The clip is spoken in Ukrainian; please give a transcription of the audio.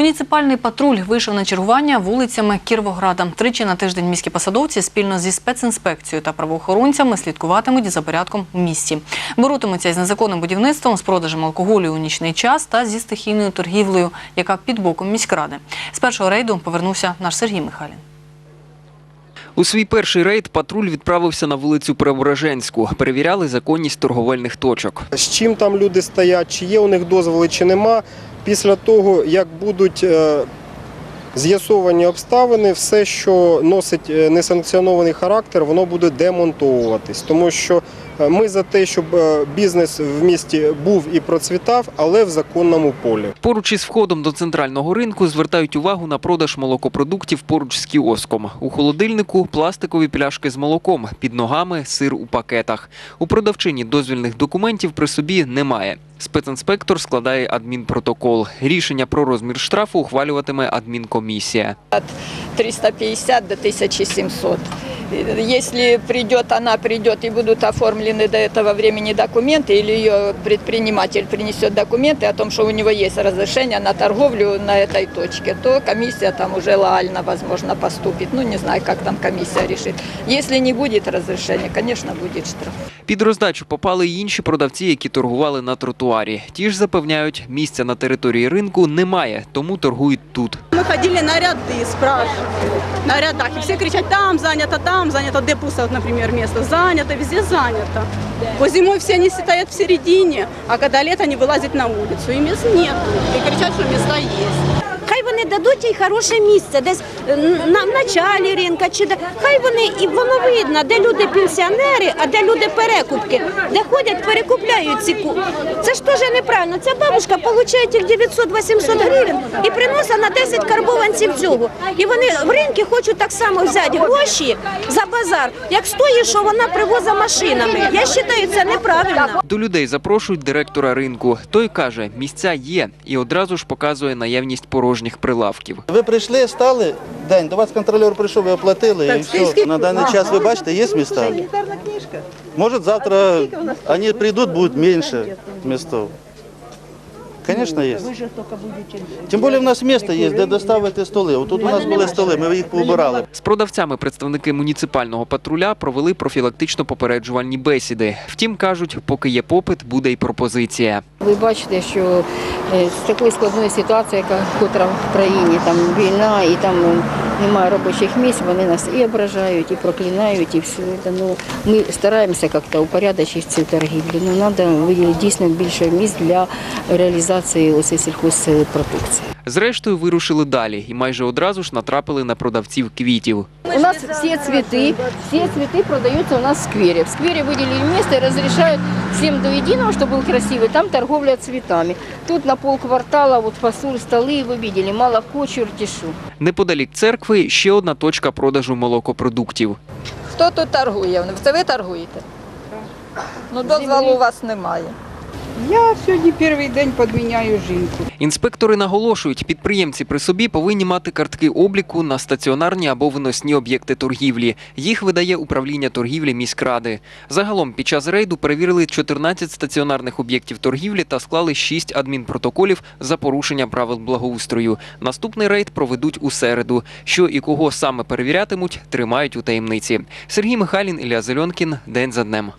Муніципальний патруль вийшов на чергування вулицями Кіровограда. Тричі на тиждень міські посадовці спільно зі спецінспекцією та правоохоронцями слідкуватимуть за порядком у місті. Боротимуться із незаконним будівництвом, з продажем алкоголю у нічний час та зі стихійною торгівлею, яка під боком міськради. З першого рейду повернувся наш Сергій Михайлін. У свій перший рейд патруль відправився на вулицю Преображенську. Перевіряли законність торговельних точок. з чим там люди стоять, чи є у них дозволи, чи нема. Після того, як будуть е, з'ясовані обставини, все, що носить е, несанкціонований характер, воно буде демонтовуватись. Тому що е, ми за те, щоб е, бізнес в місті був і процвітав, але в законному полі. Поруч із входом до центрального ринку звертають увагу на продаж молокопродуктів поруч з кіоском. У холодильнику пластикові пляшки з молоком, під ногами сир у пакетах. У продавчині дозвільних документів при собі немає. Спецінспектор складає адмінпротокол. Рішення про розмір штрафу ухвалюватиме адмінкомісія. 350 до 1700. Если придет, она придет и будут оформлены до этого времени документы, или ее предприниматель принесет документы о том, что у него есть разрешение на торговлю на этой точке, то комиссия там уже лояльно, возможно, поступит. Ну, не знаю, как там комиссия решит. Если не будет разрешения, конечно, будет штраф. Під роздачу попали й інші продавці, які торгували на тротуарі. Ті ж запевняють, місця на території ринку немає, тому торгують тут. Мы ходили на ряды, спрашивали, на рядах, и все кричат, там занято, там занято, где пусто, например, место, занято, везде занято. По зимой все они стоят в середине, а когда лето они вылазят на улицу, и мест нет. И кричат, что места есть. Хай вони дадуть їй хороше місце, десь е, на в началі ринка, чи де хай вони і воно видно, де люди пенсіонери, а де люди перекупки, де ходять, перекупляють ці ку. Це ж теж неправильно. Ця бабушка отримує тільки 900-800 гривень і приносить на 10 карбованців цього. І вони в ринки хочуть так само взяти гроші за базар, як стоїть, що вона привозить машинами. Я вважаю, це неправильно. До людей запрошують директора ринку. Той каже, місця є і одразу ж показує наявність порожніх прилавків. Ви прийшли, стали день, до вас контролер прийшов, ви оплатили і все. На даний час ви бачите, є міста? Може завтра вони прийдуть, будуть менше містов. Звісно, є. Тим більше в нас місто є, де доставити столи. Отут у нас були столи, ми їх поубирали. З продавцями представники муніципального патруля провели профілактично-попереджувальні бесіди. Втім, кажуть, поки є попит, буде й пропозиція. Ви бачите, що е, з такої складної ситуації, яка котра в країні, там війна і там е, немає робочих місць, вони нас і ображають, і проклинають, і все це. Ну, ми стараємося як-то упорядочити цю торгівлю. Ну, треба виділити дійсно більше місць для реалізації ось сільхозпродукції. Зрештою, вирушили далі і майже одразу ж натрапили на продавців квітів. У нас все цветы, все цветы продаются у нас в сквере. В сквере выделили место и разрешают всем до единого, чтобы был красивый, там торговля цвітами. Тут на полквартала вот фасоль, столы, вы видели, молоко, чертишу. Неподалік церкви ще одна точка продажу молокопродуктів. Хто тут торгує? Це ви торгуєте? Ну, дозволу у вас немає. Я сьогодні перший день підміняю жінку. Інспектори наголошують, підприємці при собі повинні мати картки обліку на стаціонарні або виносні об'єкти торгівлі. Їх видає управління торгівлі міськради. Загалом під час рейду перевірили 14 стаціонарних об'єктів торгівлі та склали 6 адмінпротоколів за порушення правил благоустрою. Наступний рейд проведуть у середу. Що і кого саме перевірятимуть, тримають у таємниці. Сергій Михайлін, Ілля Зельонкін. День за днем.